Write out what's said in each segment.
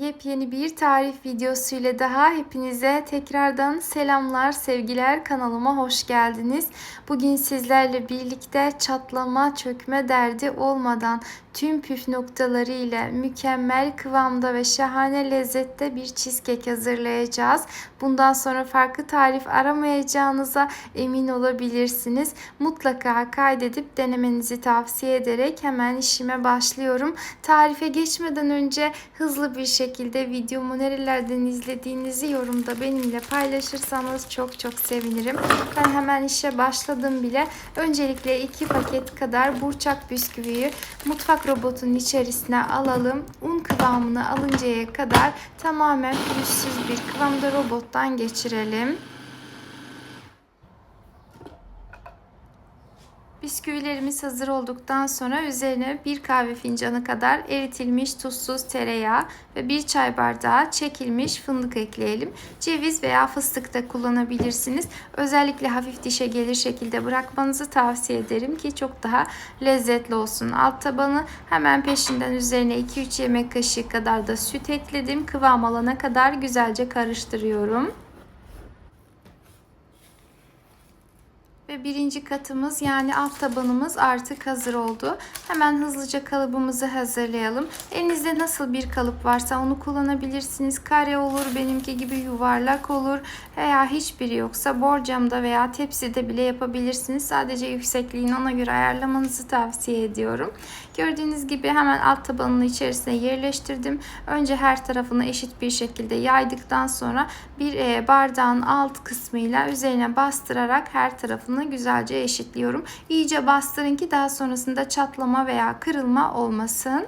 Yepyeni bir tarif videosuyla daha hepinize tekrardan selamlar, sevgiler kanalıma hoş geldiniz. Bugün sizlerle birlikte çatlama, çökme derdi olmadan tüm püf noktaları ile mükemmel kıvamda ve şahane lezzette bir cheesecake hazırlayacağız. Bundan sonra farklı tarif aramayacağınıza emin olabilirsiniz. Mutlaka kaydedip denemenizi tavsiye ederek hemen işime başlıyorum. Tarife geçmeden önce hızlı bir şekilde videomu nerelerden izlediğinizi yorumda benimle paylaşırsanız çok çok sevinirim. Ben hemen işe başladım bile. Öncelikle iki paket kadar burçak bisküviyi mutfak robotunun içerisine alalım. Un kıvamını alıncaya kadar tamamen pürüzsüz bir kıvamda robottan geçirelim. Bisküvilerimiz hazır olduktan sonra üzerine bir kahve fincanı kadar eritilmiş tuzsuz tereyağı ve bir çay bardağı çekilmiş fındık ekleyelim. Ceviz veya fıstık da kullanabilirsiniz. Özellikle hafif dişe gelir şekilde bırakmanızı tavsiye ederim ki çok daha lezzetli olsun. Alt tabanı hemen peşinden üzerine 2-3 yemek kaşığı kadar da süt ekledim. Kıvam alana kadar güzelce karıştırıyorum. Ve birinci katımız yani alt tabanımız artık hazır oldu. Hemen hızlıca kalıbımızı hazırlayalım. Elinizde nasıl bir kalıp varsa onu kullanabilirsiniz. Kare olur, benimki gibi yuvarlak olur. Veya hiçbiri yoksa borcamda veya tepside bile yapabilirsiniz. Sadece yüksekliğini ona göre ayarlamanızı tavsiye ediyorum. Gördüğünüz gibi hemen alt tabanını içerisine yerleştirdim. Önce her tarafını eşit bir şekilde yaydıktan sonra bir bardağın alt kısmıyla üzerine bastırarak her tarafını güzelce eşitliyorum. İyice bastırın ki daha sonrasında çatlama veya kırılma olmasın.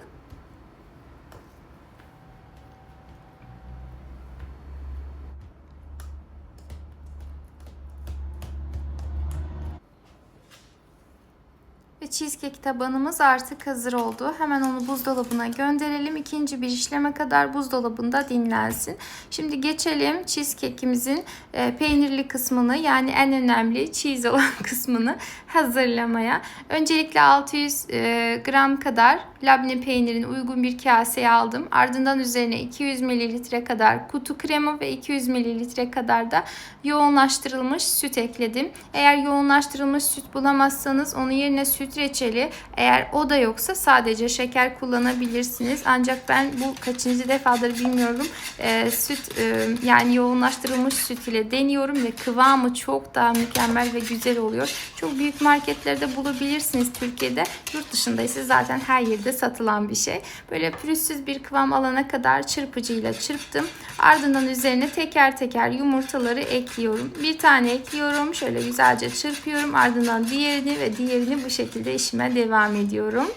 Ve cheesecake tabanımız artık hazır oldu. Hemen onu buzdolabına gönderelim. İkinci bir işleme kadar buzdolabında dinlensin. Şimdi geçelim cheesecake'imizin e, peynirli kısmını yani en önemli cheese olan kısmını hazırlamaya. Öncelikle 600 e, gram kadar labne peynirini uygun bir kaseye aldım. Ardından üzerine 200 mililitre kadar kutu krema ve 200 mililitre kadar da yoğunlaştırılmış süt ekledim. Eğer yoğunlaştırılmış süt bulamazsanız onun yerine süt reçeli eğer o da yoksa sadece şeker kullanabilirsiniz. Ancak ben bu kaçıncı defadır bilmiyorum. E, süt e, yani yoğunlaştırılmış süt ile deniyorum ve kıvamı çok daha mükemmel ve güzel oluyor. Çok büyük marketlerde bulabilirsiniz Türkiye'de. Yurt dışında ise zaten her yerde satılan bir şey. Böyle pürüzsüz bir kıvam alana kadar çırpıcıyla çırptım. Ardından üzerine teker teker yumurtaları ekliyorum. Bir tane ekliyorum. Şöyle güzelce çırpıyorum. Ardından diğerini ve diğerini bu şekilde işime devam ediyorum.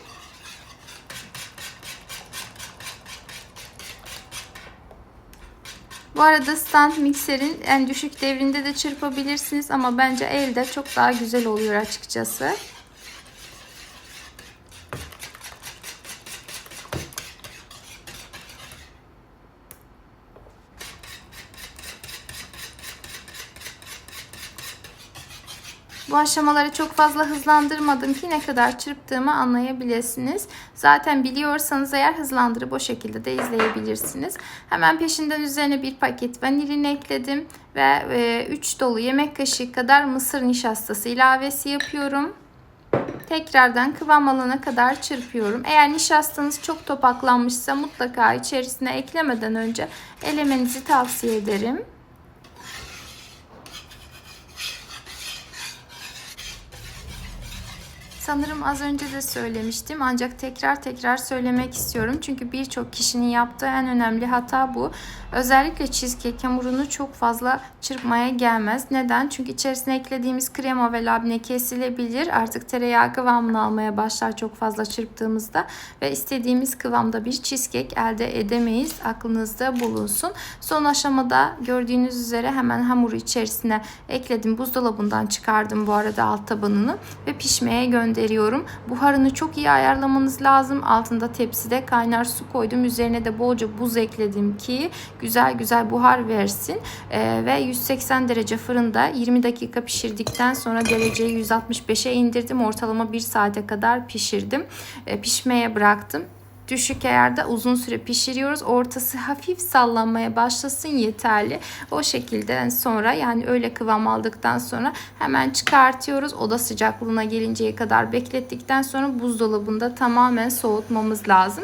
Bu arada stand mikserin en düşük devrinde de çırpabilirsiniz ama bence elde çok daha güzel oluyor açıkçası. Bu aşamaları çok fazla hızlandırmadım ki ne kadar çırptığımı anlayabilirsiniz. Zaten biliyorsanız eğer hızlandırıp o şekilde de izleyebilirsiniz. Hemen peşinden üzerine bir paket vanilin ekledim ve 3 dolu yemek kaşığı kadar mısır nişastası ilavesi yapıyorum. Tekrardan kıvam alana kadar çırpıyorum. Eğer nişastanız çok topaklanmışsa mutlaka içerisine eklemeden önce elemenizi tavsiye ederim. Sanırım az önce de söylemiştim ancak tekrar tekrar söylemek istiyorum. Çünkü birçok kişinin yaptığı en önemli hata bu. Özellikle cheesecake hamurunu çok fazla çırpmaya gelmez. Neden? Çünkü içerisine eklediğimiz krema ve labne kesilebilir. Artık tereyağı kıvamını almaya başlar çok fazla çırptığımızda ve istediğimiz kıvamda bir cheesecake elde edemeyiz. Aklınızda bulunsun. Son aşamada gördüğünüz üzere hemen hamuru içerisine ekledim. Buzdolabından çıkardım bu arada alt tabanını ve pişmeye gönderiyorum. Buharını çok iyi ayarlamanız lazım. Altında tepside kaynar su koydum. Üzerine de bolca buz ekledim ki güzel güzel buhar versin. E, ve 180 derece fırında 20 dakika pişirdikten sonra dereceyi 165'e indirdim. Ortalama 1 saate kadar pişirdim. E, pişmeye bıraktım. düşük ayarda uzun süre pişiriyoruz. Ortası hafif sallanmaya başlasın yeterli. O şekilde sonra yani öyle kıvam aldıktan sonra hemen çıkartıyoruz. Oda sıcaklığına gelinceye kadar beklettikten sonra buzdolabında tamamen soğutmamız lazım.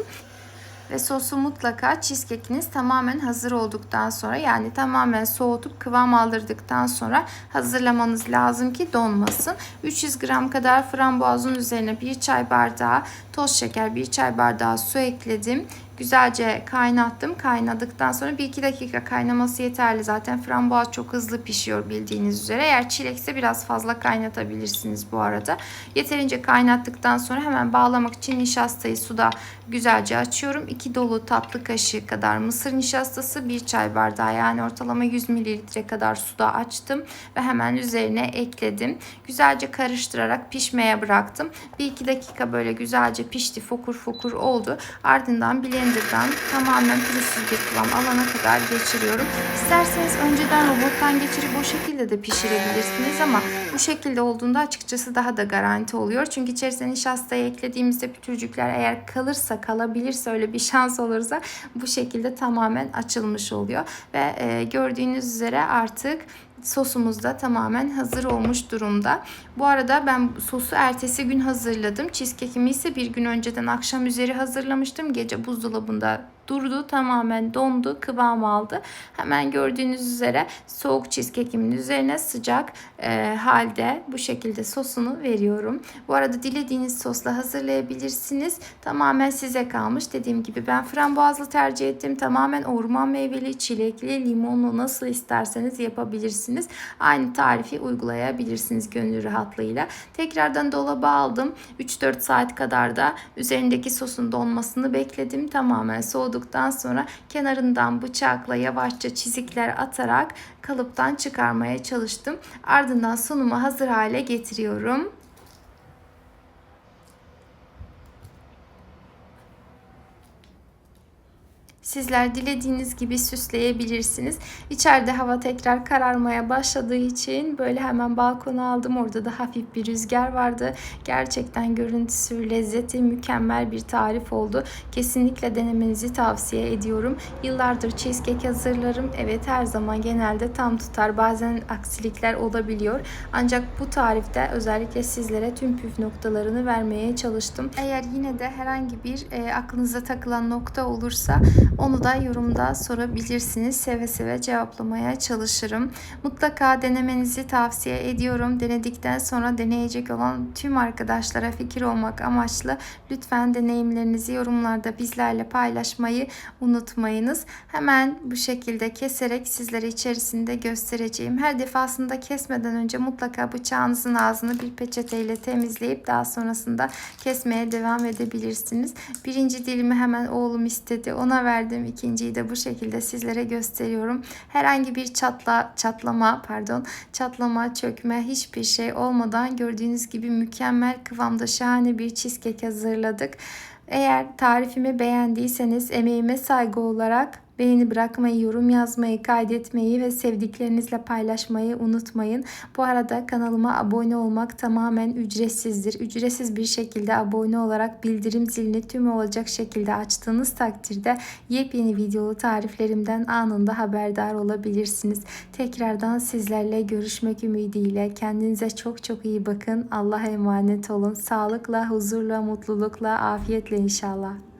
Ve sosu mutlaka cheesecake'iniz tamamen hazır olduktan sonra yani tamamen soğutup kıvam aldırdıktan sonra hazırlamanız lazım ki donmasın. 300 gram kadar frambuazın üzerine bir çay bardağı toz şeker, bir çay bardağı su ekledim. Güzelce kaynattım. Kaynadıktan sonra 1-2 dakika kaynaması yeterli. Zaten frambuaz çok hızlı pişiyor bildiğiniz üzere. Eğer çilekse biraz fazla kaynatabilirsiniz bu arada. Yeterince kaynattıktan sonra hemen bağlamak için nişastayı suda güzelce açıyorum. 2 dolu tatlı kaşığı kadar mısır nişastası, 1 çay bardağı yani ortalama 100 mililitre kadar suda açtım ve hemen üzerine ekledim. Güzelce karıştırarak pişmeye bıraktım. 1-2 dakika böyle güzelce pişti. Fokur fokur oldu. Ardından blenderdan tamamen pürüzsüz bir kıvam alana kadar geçiriyorum. İsterseniz önceden robottan geçirip o şekilde de pişirebilirsiniz ama bu şekilde olduğunda açıkçası daha da garanti oluyor. Çünkü içerisine nişastayı eklediğimizde pütürcükler eğer kalırsa kalabilirse öyle bir şans olursa bu şekilde tamamen açılmış oluyor. Ve e, gördüğünüz üzere artık sosumuz da tamamen hazır olmuş durumda. Bu arada ben sosu ertesi gün hazırladım. Cheesecake'imi ise bir gün önceden akşam üzeri hazırlamıştım. Gece buzdolabında durdu tamamen dondu kıvam aldı. Hemen gördüğünüz üzere soğuk cheesecake'imin üzerine sıcak e, halde bu şekilde sosunu veriyorum. Bu arada dilediğiniz sosla hazırlayabilirsiniz. Tamamen size kalmış. Dediğim gibi ben frambuazlı tercih ettim. Tamamen orman meyveli, çilekli, limonlu nasıl isterseniz yapabilirsiniz. Aynı tarifi uygulayabilirsiniz gönül rahatlığıyla. Tekrardan dolaba aldım. 3-4 saat kadar da üzerindeki sosun donmasını bekledim. Tamamen soğudu soğuduktan sonra kenarından bıçakla yavaşça çizikler atarak kalıptan çıkarmaya çalıştım. Ardından sunuma hazır hale getiriyorum. Sizler dilediğiniz gibi süsleyebilirsiniz. İçeride hava tekrar kararmaya başladığı için böyle hemen balkona aldım. Orada da hafif bir rüzgar vardı. Gerçekten görüntüsü, lezzeti mükemmel bir tarif oldu. Kesinlikle denemenizi tavsiye ediyorum. Yıllardır cheesecake hazırlarım. Evet her zaman genelde tam tutar. Bazen aksilikler olabiliyor. Ancak bu tarifte özellikle sizlere tüm püf noktalarını vermeye çalıştım. Eğer yine de herhangi bir e, aklınıza takılan nokta olursa onu da yorumda sorabilirsiniz. Seve seve cevaplamaya çalışırım. Mutlaka denemenizi tavsiye ediyorum. Denedikten sonra deneyecek olan tüm arkadaşlara fikir olmak amaçlı lütfen deneyimlerinizi yorumlarda bizlerle paylaşmayı unutmayınız. Hemen bu şekilde keserek sizlere içerisinde göstereceğim. Her defasında kesmeden önce mutlaka bıçağınızın ağzını bir peçeteyle temizleyip daha sonrasında kesmeye devam edebilirsiniz. Birinci dilimi hemen oğlum istedi. Ona verdim verdim. İkinciyi de bu şekilde sizlere gösteriyorum. Herhangi bir çatla çatlama pardon çatlama çökme hiçbir şey olmadan gördüğünüz gibi mükemmel kıvamda şahane bir cheesecake hazırladık. Eğer tarifimi beğendiyseniz emeğime saygı olarak Beğeni bırakmayı, yorum yazmayı, kaydetmeyi ve sevdiklerinizle paylaşmayı unutmayın. Bu arada kanalıma abone olmak tamamen ücretsizdir. Ücretsiz bir şekilde abone olarak bildirim zilini tüm olacak şekilde açtığınız takdirde yepyeni videolu tariflerimden anında haberdar olabilirsiniz. Tekrardan sizlerle görüşmek ümidiyle kendinize çok çok iyi bakın. Allah'a emanet olun. Sağlıkla, huzurla, mutlulukla, afiyetle inşallah.